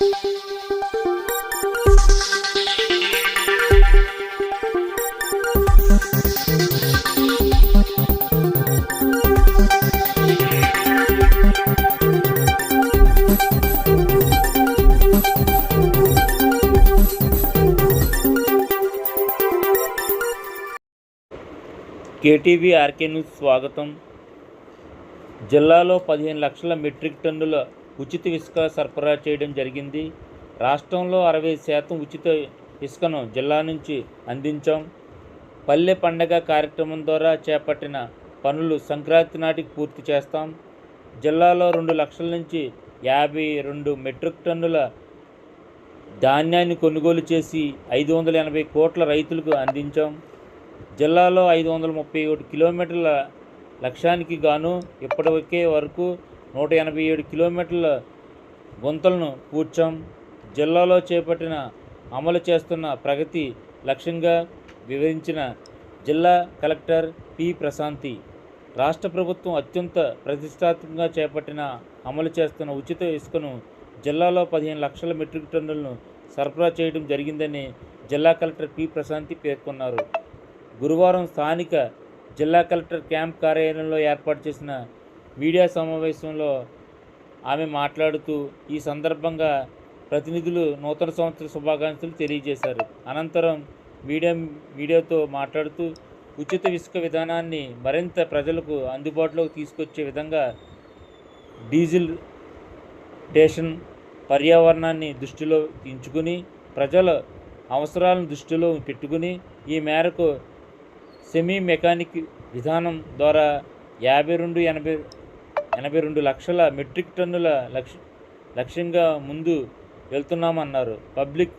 KTV RK news స్వాగతం. జిల్లాలో పదిహేను లక్షల మెట్రిక్ టన్నుల ఉచిత ఇసుక సరఫరా చేయడం జరిగింది. రాష్ట్రంలో అరవై శాతం ఉచిత ఇసుకను జిల్లా నుంచి అందించాం. పల్లె పండగ కార్యక్రమం ద్వారా చేపట్టిన పనులు సంక్రాంతి నాటికి పూర్తి చేస్తాం. జిల్లాలో రెండు లక్షల నుంచి యాభై రెండు మెట్రిక్ టన్నుల ధాన్యాన్ని కొనుగోలు చేసి ఐదు వందల ఎనభై కోట్ల రైతులకు అందించాం. జిల్లాలో ఐదు వందల ముప్పై ఒకటి కిలోమీటర్ల లక్ష్యానికి గాను ఇప్పటికే వరకు నూట ఎనభై ఏడు కిలోమీటర్ల గుంతలను పూడ్చాం జిల్లాలో చేపట్టిన అమలు చేస్తున్న ప్రగతి లక్ష్యంగా వివరించిన జిల్లా కలెక్టర్ పి ప్రశాంతి రాష్ట్ర ప్రభుత్వం అత్యంత ప్రతిష్టాత్మకంగా చేపట్టిన అమలు చేస్తున్న ఉచిత ఇసుకను జిల్లాలో పదిహేను లక్షల మెట్రిక్ టన్నులను సరఫరా చేయడం జరిగిందని జిల్లా కలెక్టర్ పి ప్రశాంతి పేర్కొన్నారు. గురువారం స్థానిక జిల్లా కలెక్టర్ క్యాంప్ కార్యాలయంలో ఏర్పాటు చేసిన మీడియా సమావేశంలో ఆమె మాట్లాడుతూ ఈ సందర్భంగా ప్రతినిధులు నూతన సంవత్సర శుభాకాంక్షలు తెలియజేశారు. అనంతరం మీడియా మీడియాతో మాట్లాడుతూ ఉచిత ఇసుక విధానాన్ని మరింత ప్రజలకు అందుబాటులోకి తీసుకొచ్చే విధంగా డీజిల్ స్టేషన్ పర్యావరణాన్ని దృష్టిలో ఉంచుకుని ప్రజల అవసరాలను దృష్టిలో పెట్టుకుని ఈ మేరకు సెమీ మెకానిక్ విధానం ద్వారా యాభై రెండు ఎనభై ఎనభై రెండు లక్షల మెట్రిక్ టన్నుల లక్ష లక్ష్యంగా ముందు వెళ్తున్నామన్నారు. పబ్లిక్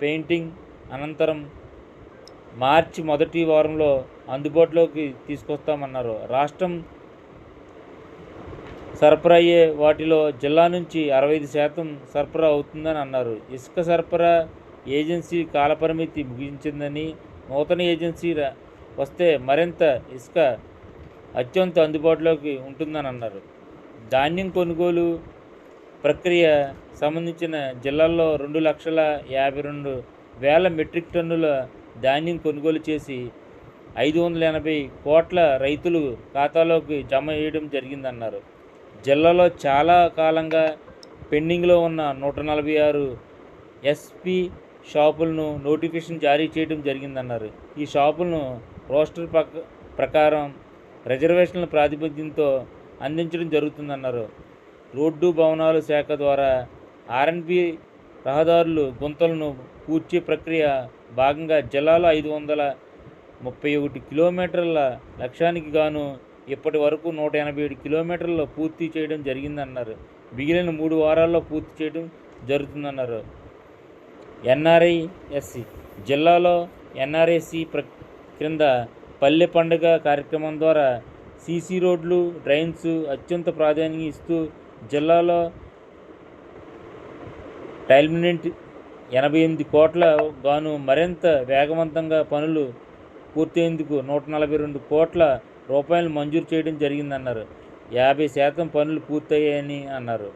పెయింటింగ్ అనంతరం మార్చి మొదటి వారంలో అందుబాటులోకి తీసుకొస్తామన్నారు. రాష్ట్రం సరఫరా అయ్యే వాటిలో జిల్లా నుంచి అరవై ఐదు శాతం సరఫరా అవుతుందని అన్నారు. ఇసుక సరఫరా ఏజెన్సీ కాలపరిమితి ముగించిందని నూతన ఏజెన్సీ వస్తే మరింత ఇసుక అత్యంత అందుబాటులోకి ఉంటుందని అన్నారు. ధాన్యం కొనుగోలు ప్రక్రియ సంబంధించిన జిల్లాల్లో రెండు లక్షల యాభై రెండు వేల మెట్రిక్ టన్నుల ధాన్యం కొనుగోలు చేసి ఐదు వందల ఎనభై కోట్ల రైతులు ఖాతాలోకి జమ చేయడం జరిగిందన్నారు. జిల్లాలో చాలా కాలంగా పెండింగ్లో ఉన్న నూట నలభై ఆరు ఎస్పీ షాపులను నోటిఫికేషన్ జారీ చేయడం జరిగిందన్నారు. ఈ షాపులను రోస్టర్ ప్రక ప్రకారం రిజర్వేషన్ల ప్రాతిపద్యంతో అందించడం జరుగుతుందన్నారు. రోడ్డు భవనాల శాఖ ద్వారా ఆర్ఎన్బి రహదారులు గుంతలను పూడ్చే ప్రక్రియ భాగంగా జిల్లాలో ఐదు వందల ముప్పై ఒకటి కిలోమీటర్ల లక్ష్యానికి గాను ఇప్పటి వరకు నూట ఎనభై ఏడు కిలోమీటర్లు పూర్తి చేయడం జరిగిందన్నారు. మిగిలిన మూడు వారాల్లో పూర్తి చేయడం జరుగుతుందన్నారు. ఎన్ఆర్ఐఎస్సి జిల్లాలో ఎన్ఆర్ఐసి ప్ర క్రింద పల్లె పండుగ కార్యక్రమం ద్వారా సీసీ రోడ్లు డ్రైన్స్ అత్యంత ప్రాధాన్యం ఇస్తూ జిల్లాలో టైల్మినెంట్ ఎనభై ఎనిమిది కోట్ల గాను మరింత వేగవంతంగా పనులు పూర్తయ్యేందుకు నూట నలభై రెండు కోట్ల రూపాయలు మంజూరు చేయడం జరిగిందన్నారు. యాభై శాతం పనులు పూర్తయ్యాయని అన్నారు.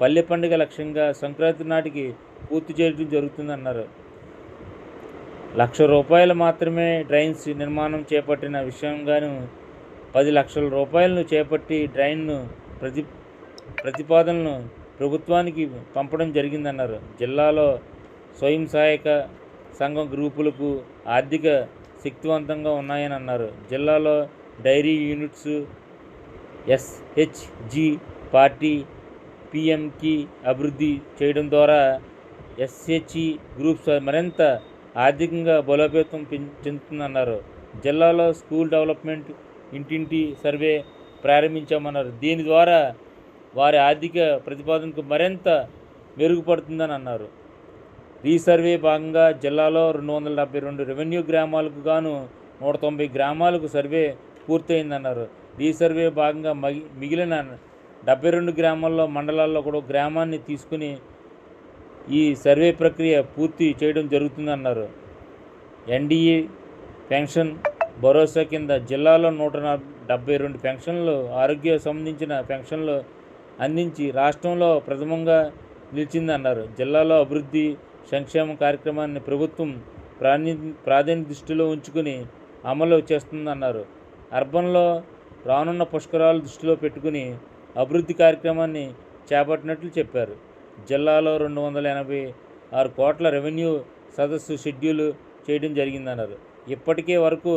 పల్లె పండుగ లక్ష్యంగా సంక్రాంతి నాటికి పూర్తి చేయడం జరుగుతుందన్నారు. లక్ష రూపాయలు మాత్రమే డ్రైన్స్ నిర్మాణం చేపట్టిన విషయంగాను పది లక్షల రూపాయలను చేపట్టి డ్రైన్ను ప్రతి ప్రతిపాదనలను ప్రభుత్వానికి పంపడం జరిగిందన్నారు. జిల్లాలో స్వయం సహాయక సంఘం గ్రూపులకు ఆర్థిక శక్తివంతంగా ఉన్నాయని అన్నారు జిల్లాలో డైరీ యూనిట్స్ ఎస్హెచ్జి పార్టీ పిఎంకి అభివృద్ధి చేయడం ద్వారా ఎస్హెచ్ఈ గ్రూప్స్ మరింత ఆర్థికంగా బలోపేతం చెందుతుందన్నారు. జిల్లాలో స్కూల్ డెవలప్మెంట్ ఇంటింటి సర్వే ప్రారంభించామన్నారు. దీని ద్వారా వారి ఆర్థిక ప్రతిపాదనకు మరింత మెరుగుపడుతుందని అన్నారు రీసర్వే భాగంగా జిల్లాలో రెండు వందల డెబ్బై రెండు రెవెన్యూ గ్రామాలకు గాను నూట తొంభై గ్రామాలకు సర్వే పూర్తయిందన్నారు. రీసర్వే భాగంగా మగి మిగిలిన డెబ్బై రెండు గ్రామాల్లో మండలాల్లో కూడా గ్రామాన్ని తీసుకుని ఈ సర్వే ప్రక్రియ పూర్తి చేయడం జరుగుతుందన్నారు. ఎన్డీఏ పెన్షన్ భరోసా కింద జిల్లాలో నూట డెబ్బై రెండు పెన్షన్లు ఆరోగ్య సంబంధించిన పెన్షన్లు అందించి రాష్ట్రంలో ప్రథమంగా నిలిచిందన్నారు. జిల్లాలో అభివృద్ధి సంక్షేమ కార్యక్రమాన్ని ప్రభుత్వం ప్రాణి ప్రాధాన్య దృష్టిలో ఉంచుకుని అమలు చేస్తుందన్నారు. అర్బన్లో రానున్న పుష్కరాలు దృష్టిలో పెట్టుకుని అభివృద్ధి కార్యక్రమాన్ని చేపట్టినట్లు చెప్పారు. జిల్లాలో రెండు వందల ఎనభై ఆరు కోట్ల రెవెన్యూ సదస్సు షెడ్యూల్ చేయడం జరిగిందన్నారు. ఇప్పటికే వరకు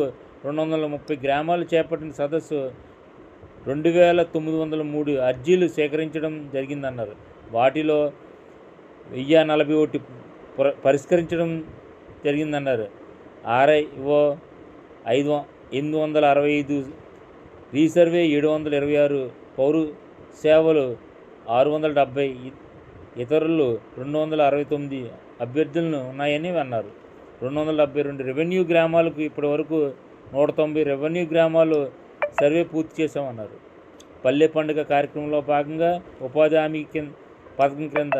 రెండు వందల ముప్పై గ్రామాలు చేపట్టిన సదస్సు రెండు వేల తొమ్మిది వందల మూడు అర్జీలు సేకరించడం జరిగిందన్నారు. వాటిలో వెయ్యి నలభై ఒకటి పరిష్కరించడం జరిగిందన్నారు. ఆర్ఐఓ ఐదు ఎనిమిది వందల అరవై ఐదు రీసర్వే ఏడు వందల ఇరవై ఆరు పౌరు సేవలు ఆరు వందల డెబ్భై ఇతరులు రెండు వందల అరవై తొమ్మిది అభ్యర్థులను ఉన్నాయని అన్నారు. రెండు వందల డెబ్బై రెండు రెవెన్యూ గ్రామాలకు ఇప్పటి వరకు నూట తొంభై రెవెన్యూ గ్రామాలు సర్వే పూర్తి చేశామన్నారు. పల్లె పండుగ కార్యక్రమంలో భాగంగా ఉపాధి హామీ కింద పథకం కింద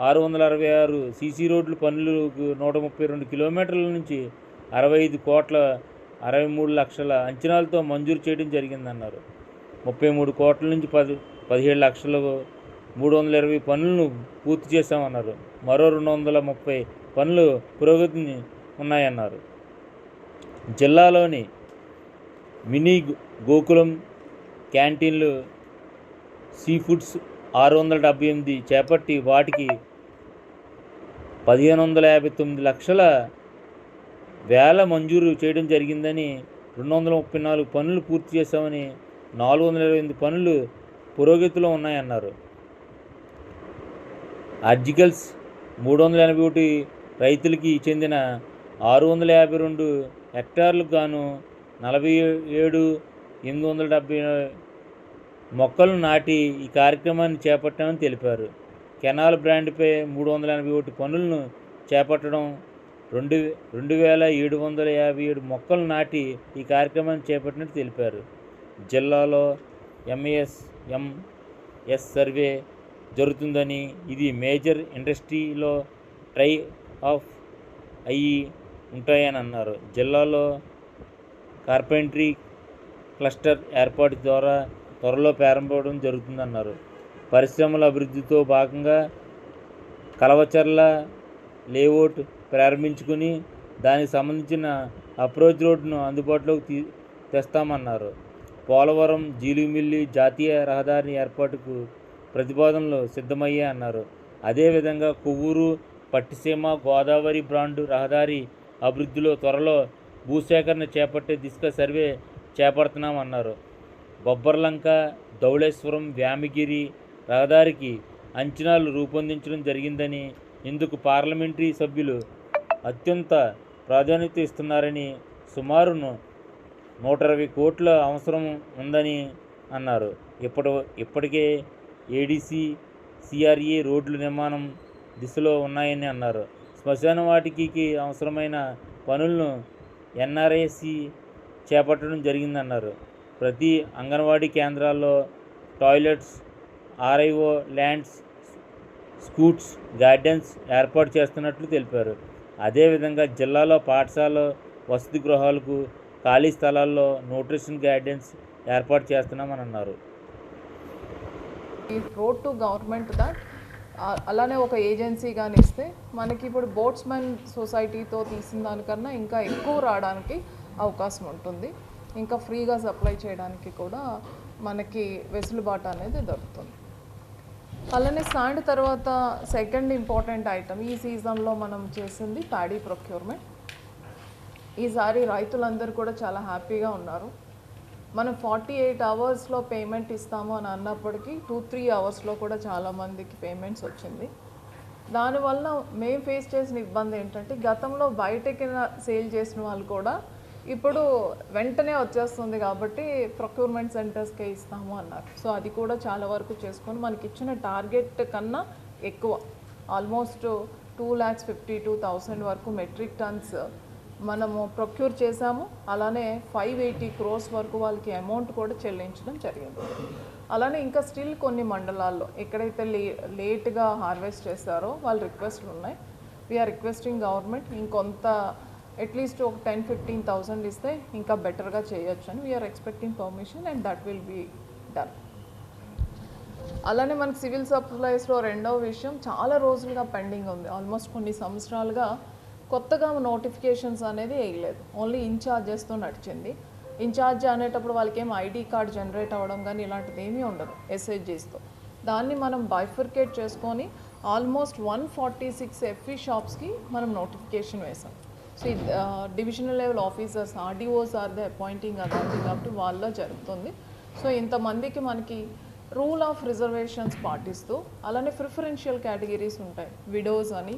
ఆరు వందల అరవై ఆరు సీసీ రోడ్లు పనులకు నూట ముప్పై రెండు కిలోమీటర్ల నుంచి అరవై ఐదు కోట్ల అరవై మూడు లక్షల అంచనాలతో మంజూరు చేయడం జరిగిందన్నారు. ముప్పై మూడు కోట్ల నుంచి పది పదిహేడు లక్షలు మూడు వందల ఇరవై పనులను పూర్తి చేశామన్నారు. మరో రెండు వందల ముప్పై పనులు పురోగతిని ఉన్నాయన్నారు. జిల్లాలోని మినీ గోకులం క్యాంటీన్లు సీ ఫుడ్స్ ఆరు వందల డెబ్బై ఎనిమిది చేపట్టి వాటికి పదిహేను వందల యాభై తొమ్మిది లక్షల వేల మంజూరు చేయడం జరిగిందని రెండు వందల ముప్పై నాలుగు పనులు పూర్తి చేశామని నాలుగు వందల ఇరవై ఎనిమిది పనులు పురోగతిలో ఉన్నాయన్నారు. ఆర్జికల్స్ మూడు వందల ఎనభై ఒకటి రైతులకి చెందిన ఆరు వందల యాభై రెండు హెక్టార్లకు గాను నలభై ఏడు ఎనిమిది వందల డెబ్బై మొక్కలు నాటి ఈ కార్యక్రమాన్ని చేపట్టామని తెలిపారు. కెనాల్ బ్రాండ్పై మూడు వందల ఎనభై ఒకటి పనులను చేపట్టడం రెండు రెండు వేల ఏడు వందల యాభై ఏడు మొక్కలు నాటి ఈ కార్యక్రమాన్ని చేపట్టినట్టు తెలిపారు. జిల్లాలో ఎంఏఎస్ ఎంఎస్ సర్వే జరుగుతుందని ఇది మేజర్ ఇండస్ట్రీలో ట్రై ఆఫ్ అయ్యి ఉంటాయని అన్నారు. జిల్లాలో కార్పెంటరీ క్లస్టర్ ఏర్పాటు ద్వారా త్వరలో ప్రారంభం జరుగుతుందన్నారు. పరిశ్రమల అభివృద్ధితో భాగంగా కలవచర్ల లేఅవుట్ ప్రారంభించుకుని దానికి సంబంధించిన అప్రోచ్ రోడ్ను అందుబాటులోకి తీ తెస్తామన్నారు. పోలవరం జీలిమిల్లి జాతీయ రహదారి ఏర్పాటుకు ప్రతిపాదనలు సిద్ధమయ్యాయి అన్నారు. అదేవిధంగా కొవ్వూరు పట్టిసీమ గోదావరి బ్రాండు రహదారి అభివృద్ధిలో త్వరలో భూసేకరణ చేపట్టే దిశగా సర్వే చేపడుతున్నామన్నారు బొబ్బర్లంక ధౌళేశ్వరం వ్యామిగిరి రహదారికి అంచనాలు రూపొందించడం జరిగిందని ఇందుకు పార్లమెంటరీ సభ్యులు అత్యంత ప్రాధాన్యత ఇస్తున్నారని సుమారును నూట ఇరవై కోట్ల అవసరం ఉందని అన్నారు. ఇప్పటి ఇప్పటికే ఏడీసీ సిఆర్ఏ రోడ్లు నిర్మాణం దిశలో ఉన్నాయని అన్నారు. శ్మశాన వాటికి అవసరమైన పనులను ఎన్ఆర్ఏసి చేపట్టడం జరిగిందన్నారు. ప్రతి అంగన్వాడీ కేంద్రాల్లో toilets RIO lands scouts gardens ఏర్పాటు చేస్తున్నట్లు తెలిపారు. అదేవిధంగా జిల్లాలో పాఠశాల వసతి గృహాలకు ఖాళీ స్థలాల్లో న్యూట్రిషన్ గార్డెన్స్ ఏర్పాటు చేస్తున్నామని అన్నారు. రోడ్ టు గవర్నమెంట్ దట్ అలానే ఒక ఏజెన్సీ కానీ ఇస్తే మనకి ఇప్పుడు బోట్స్మెన్ సొసైటీతో తీసిన దానికన్నా ఇంకా ఎక్కువ రావడానికి అవకాశం ఉంటుంది. ఇంకా ఫ్రీగా సప్లై చేయడానికి కూడా మనకి వెసులుబాటు అనేది దొరుకుతుంది. అలానే శాండ్ తర్వాత సెకండ్ ఇంపార్టెంట్ ఐటమ్ ఈ సీజన్లో మనం చేసింది ప్యాడీ ప్రొక్యూర్మెంట్ ఈసారి రైతులందరూ కూడా చాలా హ్యాపీగా ఉన్నారు. మనం ఫార్టీ ఎయిట్ అవర్స్లో పేమెంట్ ఇస్తాము అని అన్నప్పటికీ టూ త్రీ అవర్స్లో కూడా చాలామందికి పేమెంట్స్ వచ్చింది. దానివల్ల మేము ఫేస్ చేసిన ఇబ్బంది ఏంటంటే గతంలో బయటకి సేల్ చేసిన వాళ్ళు కూడా ఇప్పుడు వెంటనే వచ్చేస్తుంది కాబట్టి ప్రొక్యూర్మెంట్ సెంటర్స్కే ఇస్తాము అన్నారు. సో అది కూడా చాలా వరకు చేసుకొని మనకి ఇచ్చిన టార్గెట్ కన్నా ఎక్కువ. Almost two lakhs fifty two thousand వరకు మెట్రిక్ టన్స్ మనము ప్రొక్యూర్ చేశాము. అలానే ఫైవ్ ఎయిటీ క్రోర్స్ వరకు వాళ్ళకి అమౌంట్ కూడా చెల్లించడం జరిగింది. అలానే ఇంకా స్టిల్ కొన్ని మండలాల్లో ఎక్కడైతే లే లేట్గా హార్వెస్ట్ చేస్తారో వాళ్ళ రిక్వెస్ట్లు ఉన్నాయి. వీఆర్ రిక్వెస్టింగ్ గవర్నమెంట్ ఇంకొంత అట్లీస్ట్ ఒక టెన్ ఫిఫ్టీన్ థౌసండ్ ఇస్తే ఇంకా బెటర్గా చేయొచ్చు అని we're expecting permission and that will be done అలానే మనకి సివిల్ సప్లైస్లో రెండవ విషయం చాలా రోజులుగా పెండింగ్ ఉంది. ఆల్మోస్ట్ కొన్ని సంవత్సరాలుగా కొత్తగా నోటిఫికేషన్స్ అనేది వేయలేదు. ఓన్లీ ఇన్ఛార్జెస్తో నడిచింది. ఇన్ఛార్జ్ అనేటప్పుడు వాళ్ళకి ఏం ఐడి కార్డ్ జనరేట్ అవ్వడం కానీ ఇలాంటిది ఏమీ ఉండదు ఎస్హెచ్జీస్తో. దాన్ని మనం బైఫర్కేట్ చేసుకొని almost one forty six FE షాప్స్కి మనం నోటిఫికేషన్ వేసాం. సో ఈ divisional level officers RDOs are the appointing authority కాబట్టి వాళ్ళ జరుగుతుంది. సో ఇంతమందికి మనకి రూల్ ఆఫ్ రిజర్వేషన్స్ పాటిస్తూ అలానే ప్రిఫరెన్షియల్ కేటగిరీస్ ఉంటాయి. విడోస్ అని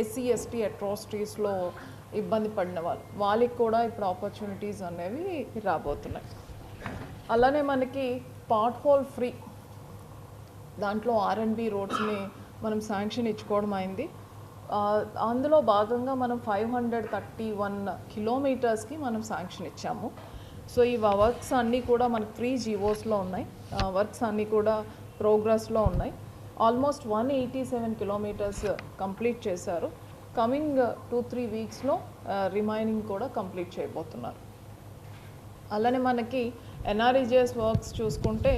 ఎస్సీ ఎస్టీ అట్రాసిటీస్లో ఇబ్బంది పడిన వాళ్ళు. వాళ్ళకి కూడా ఇప్పుడు ఆపర్చునిటీస్ అనేవి రాబోతున్నాయి. అలానే మనకి పాట్ హోల్ ఫ్రీ దాంట్లో ఆర్ఎన్బి రోడ్స్ని మనం శాంక్షన్ ఇచ్చుకోవడం అయింది. అందులో భాగంగా మనం ఫైవ్ హండ్రెడ్ థర్టీ వన్ కిలోమీటర్స్కి మనం శాంక్షన్ ఇచ్చాము. సో ఈ వర్క్స్ అన్నీ కూడా మనకి త్రీ జీవోస్లో ఉన్నాయి. వర్క్స్ అన్నీ కూడా ప్రోగ్రెస్లో ఉన్నాయి. Almost one eighty seven kilometres uh, complete చేశారు. కమింగ్ టూ త్రీ వీక్స్లో రిమైనింగ్ కూడా కంప్లీట్ చేయబోతున్నారు. అలానే మనకి ఎన్ఆర్ఈజిఎస్ వర్క్స్ చూసుకుంటే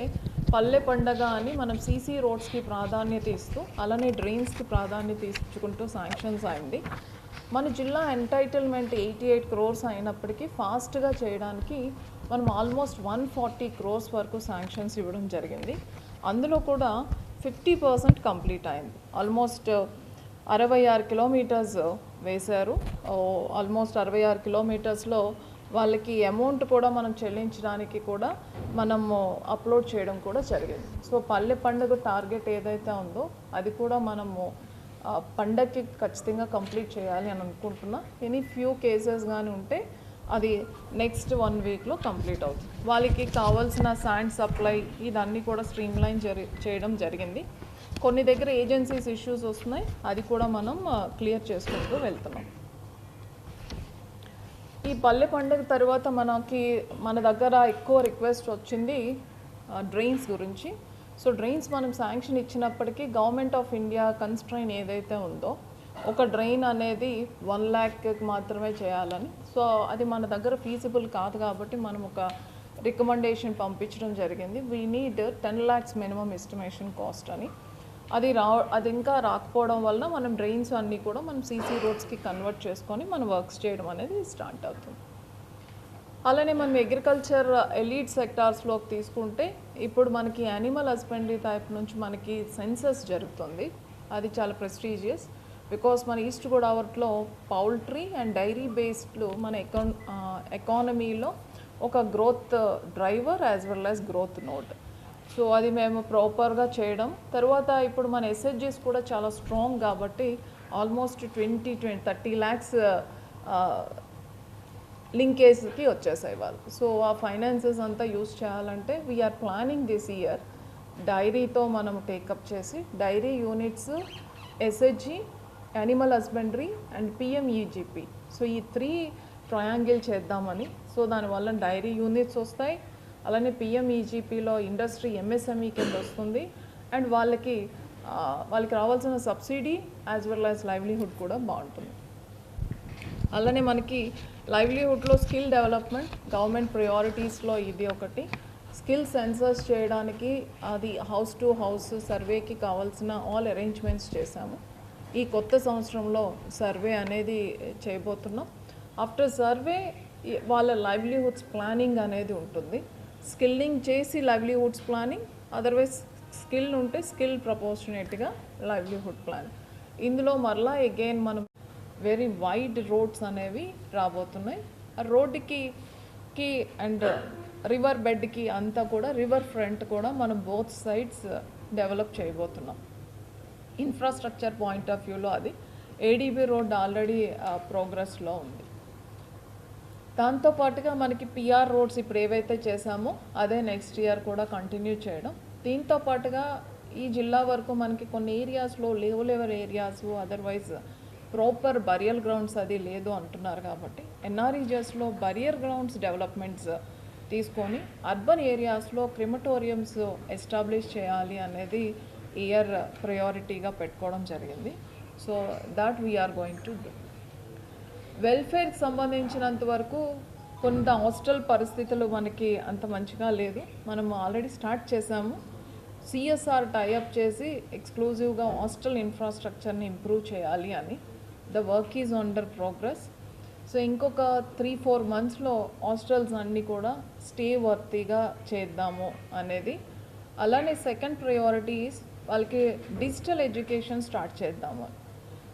పల్లె పండగ అని మనం సీసీ రోడ్స్కి ప్రాధాన్యత ఇస్తూ అలానే డ్రైన్స్కి ప్రాధాన్యత ఇచ్చుకుంటూ శాంక్షన్స్ అయింది. మన జిల్లా ఎంటైటిల్మెంట్ ఎయిటీ ఎయిట్ క్రోర్స్ అయినప్పటికీ ఫాస్ట్గా చేయడానికి మనం ఆల్మోస్ట్ వన్ ఫార్టీ క్రోర్స్ వరకు శాంక్షన్స్ ఇవ్వడం జరిగింది. అందులో కూడా ఫిఫ్టీ పర్సెంట్ కంప్లీట్ అయింది. ఆల్మోస్ట్ uh, అరవై ఆరు కిలోమీటర్స్ uh, వేశారు. ఆల్మోస్ట్ అరవై ఆరు కిలోమీటర్స్లో వాళ్ళకి అమౌంట్ కూడా మనం చెల్లించడానికి కూడా మనము uh, అప్లోడ్ చేయడం కూడా జరిగింది. సో పల్లె పండుగ టార్గెట్ ఏదైతే ఉందో అది కూడా మనము ఆ, పండగకి ఖచ్చితంగా కంప్లీట్ చేయాలి అని అనుకుంటున్నా. ఎనీ ఫ్యూ కేసెస్ కానీ ఉంటే అది నెక్స్ట్ వన్ వీక్లో కంప్లీట్ అవుతుంది. వాళ్ళకి కావాల్సిన శాండ్ సప్లై ఇదన్నీ కూడా స్ట్రీమ్ లైన్ జరి చేయడం జరిగింది. కొన్ని దగ్గర ఏజెన్సీస్ ఇష్యూస్ వస్తున్నాయి. అది కూడా మనం క్లియర్ చేసుకుంటూ వెళ్తున్నాం. ఈ పల్లె పండుగ తర్వాత మనకి మన దగ్గర ఎక్కువ రిక్వెస్ట్ వచ్చింది డ్రైన్స్ గురించి. సో డ్రైన్స్ మనం శాంక్షన్ ఇచ్చినప్పటికీ గవర్నమెంట్ ఆఫ్ ఇండియా కన్స్ట్రైన్ ఏదైతే ఉందో ఒక డ్రైన్ అనేది వన్ ల్యాక్ మాత్రమే చేయాలని సో అది మన దగ్గర ఫీజిబుల్ కాదు కాబట్టి మనం ఒక రికమెండేషన్ పంపించడం జరిగింది. We need ten lakhs minimum estimation cost అని. అది రా అది ఇంకా రాకపోవడం వలన మనం డ్రైన్స్ అన్నీ కూడా మనం సీసీ రోడ్స్కి కన్వర్ట్ చేసుకొని మనం వర్క్స్ చేయడం అనేది స్టార్ట్ అవుతుంది. అలానే మనం అగ్రికల్చర్ ఎలీట్ సెక్టార్స్లోకి తీసుకుంటే ఇప్పుడు మనకి యానిమల్ హస్బెండరీ టైప్ నుంచి మనకి సెన్సస్ జరుగుతుంది. అది చాలా ప్రెస్టీజియస్ బికాస్ మన ఈస్ట్ గోదావరిలో పౌల్ట్రీ అండ్ డైరీ బేస్డ్లు మన ఎకా ఎకానమీలో ఒక growth driver as well as growth note so అది మేము ప్రాపర్గా చేయడం. తర్వాత ఇప్పుడు మన ఎస్హెచ్జిస్ కూడా చాలా స్ట్రాంగ్ కాబట్టి almost twenty twenty thirty lakhs లింకేజ్కి వచ్చేసాయి వాళ్ళు. సో ఆ ఫైనాన్సెస్ అంతా యూస్ చేయాలంటే వీఆర్ ప్లానింగ్ దిస్ ఇయర్ డైరీతో మనం టేకప్ చేసి dairy units SHG animal husbandry and PMEGP so ఈ త్రీ ట్రయాంగిల్ చేద్దామని. సో దానివల్ల డైరీ యూనిట్స్ వస్తాయి. అలానే పిఎంఈజీపీలో ఇండస్ట్రీ ఎంఎస్ఎంఈ కింద వస్తుంది. అండ్ వాళ్ళకి వాళ్ళకి రావాల్సిన subsidy as well as livelihood కూడా బాగుంటుంది. అలానే మనకి లైవ్లీహుడ్లో స్కిల్ డెవలప్మెంట్ గవర్నమెంట్ ప్రయారిటీస్లో ఇది ఒకటి. స్కిల్ సెన్సర్స్ చేయడానికి అది హౌస్ టు హౌస్ సర్వేకి కావాల్సిన ఆల్ అరేంజ్మెంట్స్ చేశాము. ఈ కొత్త సంవత్సరంలో సర్వే అనేది చేయబోతున్నాం. ఆఫ్టర్ సర్వే వాళ్ళ లైవ్లీహుడ్స్ ప్లానింగ్ అనేది ఉంటుంది. స్కిల్లింగ్ చేసి లైవ్లీహుడ్స్ ప్లానింగ్ అదర్వైజ్ స్కిల్ ఉంటే స్కిల్ ప్రపోర్షనేట్గా లైవ్లీహుడ్ ప్లాన్ ఇందులో మరలా అగైన్ మనం వెరీ వైడ్ రోడ్స్ అనేవి రాబోతున్నాయి. ఆ రోడ్డుకి కి అండ్ రివర్ బెడ్కి అంతా కూడా రివర్ ఫ్రంట్ కూడా మనం బోత్ సైడ్స్ డెవలప్ చేయబోతున్నాం. ఇన్ఫ్రాస్ట్రక్చర్ పాయింట్ ఆఫ్ వ్యూలో అది. ఏడీబీ రోడ్ ఆల్రెడీ ప్రోగ్రెస్లో ఉంది. దాంతోపాటుగా మనకి పిఆర్ రోడ్స్ ఇప్పుడు ఏవైతే చేశామో అదే నెక్స్ట్ ఇయర్ కూడా కంటిన్యూ చేయడం. దీంతో పాటుగా ఈ జిల్లా వరకు మనకి కొన్ని ఏరియాస్లో లేవ్ level areas otherwise proper burial grounds అది లేదు అంటున్నారు కాబట్టి ఎన్ఆర్ఈజిఎస్లో బరియర్ గ్రౌండ్స్ డెవలప్మెంట్స్ తీసుకొని అర్బన్ ఏరియాస్లో క్రిమటోరియంస్ ఎస్టాబ్లిష్ చేయాలి అనేది ఇయర్ ప్రయారిటీగా పెట్టుకోవడం జరిగింది. So that we're going to do వెల్ఫేర్కి సంబంధించినంత వరకు కొంత హాస్టల్ పరిస్థితులు మనకి అంత మంచిగా లేదు. మనం ఆల్రెడీ స్టార్ట్ చేసాము. సిఎస్ఆర్ టైఅప్ చేసి ఎక్స్క్లూజివ్గా హాస్టల్ ఇన్ఫ్రాస్ట్రక్చర్ని ఇంప్రూవ్ చేయాలి అని. The work is under progress so ఇంకొక త్రీ ఫోర్ మంత్స్లో హాస్టల్స్ అన్నీ కూడా స్టే వర్తీగా చేద్దాము అనేది. అలానే సెకండ్ ప్రయారిటీస్ వాళ్ళకి డిజిటల్ ఎడ్యుకేషన్ స్టార్ట్ చేద్దాము.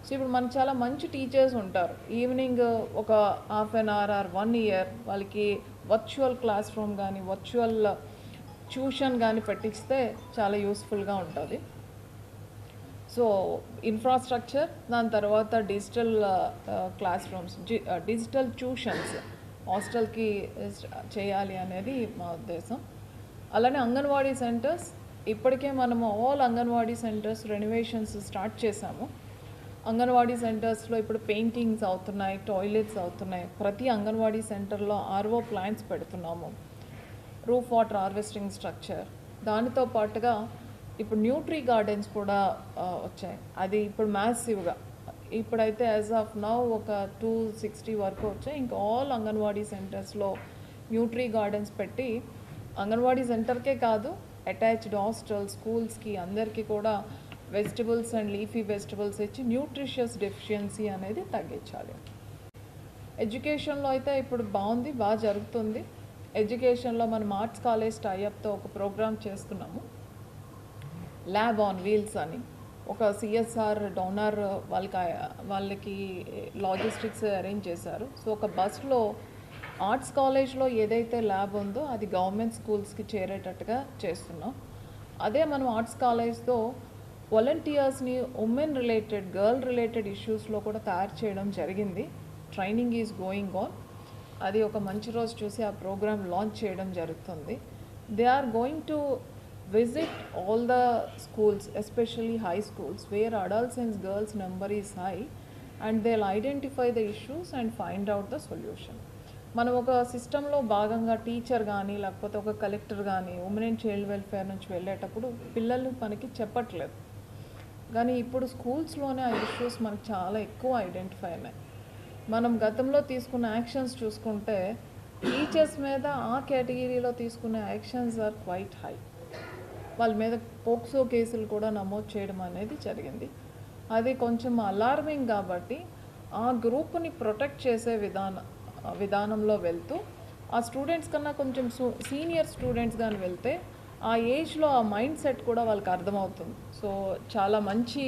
సో ఇప్పుడు మనకు చాలా మంచి టీచర్స్ ఉంటారు. ఈవినింగ్ ఒక half an hour or one year వాళ్ళకి వర్చువల్ క్లాస్ రూమ్ కానీ వర్చువల్ ట్యూషన్ కానీ పెట్టిస్తే చాలా యూస్ఫుల్గా ఉంటుంది. సో ఇన్ఫ్రాస్ట్రక్చర్ దాని తర్వాత digital class rooms digital tuitions హాస్టల్కి చేయాలి అనేది మా ఉద్దేశం. అలానే అంగన్వాడీ సెంటర్స్ ఇప్పటికే మనము all anganwadi centres renovations start చేశాము. అంగన్వాడీ సెంటర్స్లో ఇప్పుడు పెయింటింగ్స్ అవుతున్నాయి టాయిలెట్స్ అవుతున్నాయి. ప్రతి అంగన్వాడీ సెంటర్లో ఆర్ఓ ప్లాంట్స్ పెడుతున్నాము. రూఫ్ వాటర్ హార్వెస్టింగ్ స్ట్రక్చర్ దానితో పాటుగా ఇప్పుడు న్యూట్రీ గార్డెన్స్ కూడా వచ్చాయి. అది ఇప్పుడు మ్యాసివ్గా ఇప్పుడైతే యాజ్ ఆఫ్ నౌ ఒక టూ సిక్స్టీ వరకు వచ్చాయి. ఇంకా ఆల్ అంగన్వాడీ సెంటర్స్లో న్యూట్రీ గార్డెన్స్ పెట్టి అంగన్వాడీ సెంటర్కే కాదు అటాచ్డ్ హాస్టల్ స్కూల్స్కి అందరికీ కూడా వెజిటబుల్స్ అండ్ లీఫీ వెజిటబుల్స్ ఇచ్చి న్యూట్రిషియస్ డెఫిషియన్సీ అనేది తగ్గించాలి. ఎడ్యుకేషన్లో అయితే ఇప్పుడు బాగుంది బాగా జరుగుతుంది. ఎడ్యుకేషన్లో మనం ఆర్ట్స్ కాలేజ్ టైఅప్తో ఒక ప్రోగ్రామ్ చేస్తున్నాము. ల్యాబ్ ఆన్ వీల్స్ అని. ఒక సిఎస్ఆర్ డోనర్ వాళ్ళకి వాళ్ళకి లాజిస్టిక్స్ అరేంజ్ చేశారు. సో ఒక బస్లో ఆర్ట్స్ కాలేజ్లో ఏదైతే ల్యాబ్ ఉందో అది గవర్నమెంట్ స్కూల్స్కి చేరేటట్టుగా చేస్తున్నాం. అదే మనం ఆర్ట్స్ కాలేజ్తో వాలంటీర్స్ని ఉమెన్ రిలేటెడ్ గర్ల్ రిలేటెడ్ ఇష్యూస్లో కూడా తయారు చేయడం జరిగింది. ట్రైనింగ్ ఈజ్ గోయింగ్ ఆన్ అది ఒక మంచి రోజు చూసి ఆ ప్రోగ్రామ్ లాంచ్ చేయడం జరుగుతుంది. They are going to visit all the schools especially high schools where adults and girls number is high and they identify the issues and find out the solution మనం ఒక సిస్టంలో భాగంగా టీచర్ కానీ లేకపోతే ఒక collector కానీ ఉమెన్ అండ్ చైల్డ్ వెల్ఫేర్ నుంచి వెళ్ళేటప్పుడు పిల్లలు మనకి చెప్పట్లేదు. కానీ ఇప్పుడు స్కూల్స్లోనే ఆ ఇష్యూస్ మనకు చాలా ఎక్కువ ఐడెంటిఫై అయినాయి. మనం గతంలో తీసుకున్న యాక్షన్స్ చూసుకుంటే టీచర్స్ మీద ఆ కేటగిరీలో తీసుకునే యాక్షన్స్ ఆర్ క్వైట్ హై. వాళ్ళ మీద పోక్సో కేసులు కూడా నమోదు చేయడం అనేది జరిగింది. అది కొంచెం అలార్మింగ్ కాబట్టి ఆ గ్రూప్ని ప్రొటెక్ట్ చేసే విధానం విధానంలో వెళ్తూ ఆ స్టూడెంట్స్ కన్నా కొంచెం సీనియర్ స్టూడెంట్స్ కానీ వెళ్తే ఆ ఏజ్లో ఆ మైండ్ సెట్ కూడా వాళ్ళకి అర్థమవుతుంది. సో చాలా మంచి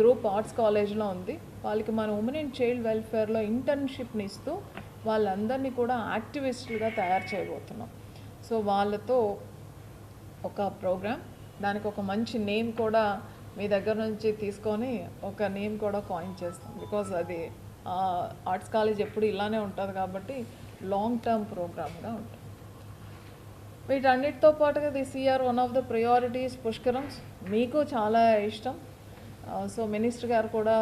గ్రూప్ ఆర్ట్స్ కాలేజ్లో ఉంది. వాళ్ళకి మన ఉమెన్ అండ్ చైల్డ్ వెల్ఫేర్లో ఇంటర్న్షిప్ని ఇస్తూ వాళ్ళందరినీ కూడా యాక్టివిస్టులుగా తయారు చేయబోతున్నాం. సో వాళ్ళతో ఒక ప్రోగ్రామ్ దానికి ఒక మంచి నేమ్ కూడా మీ దగ్గర నుంచి తీసుకొని ఒక నేమ్ కూడా కాయిన్ చేస్తాం. బికాజ్ అది ఆర్ట్స్ కాలేజ్ ఎప్పుడు ఇలానే ఉంటుంది కాబట్టి లాంగ్ టర్మ్ ప్రోగ్రామ్గా ఉంటుంది. వీటన్నిటితో పాటుగా this year one of the priorities Pushkarams మీకు చాలా ఇష్టం. సో మినిస్టర్ గారు కూడా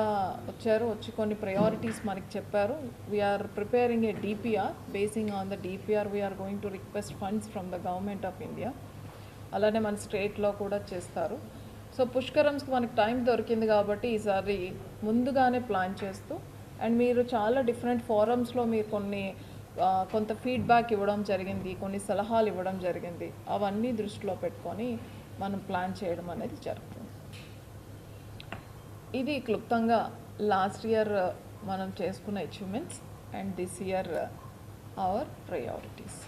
వచ్చారు వచ్చి కొన్ని ప్రయారిటీస్ మనకి చెప్పారు. We're preparing a DPR basing on the DPR we're going to request funds from the government of India అలానే మన స్టేట్లో కూడా చేస్తారు. సో పుష్కరమ్స్కి మనకి టైం దొరికింది కాబట్టి ఈసారి ముందుగానే ప్లాన్ చేస్తూ అండ్ మీరు చాలా డిఫరెంట్ ఫోరమ్స్లో మీరు కొన్ని కొంత ఫీడ్బ్యాక్ ఇవ్వడం జరిగింది కొన్ని సలహాలు ఇవ్వడం జరిగింది. అవన్నీ దృష్టిలో పెట్టుకొని మనం ప్లాన్ చేయడం అనేది జరుగుతుంది. ఇది క్లుప్తంగా లాస్ట్ ఇయర్ మనం చేసుకున్న achievements and this year our priorities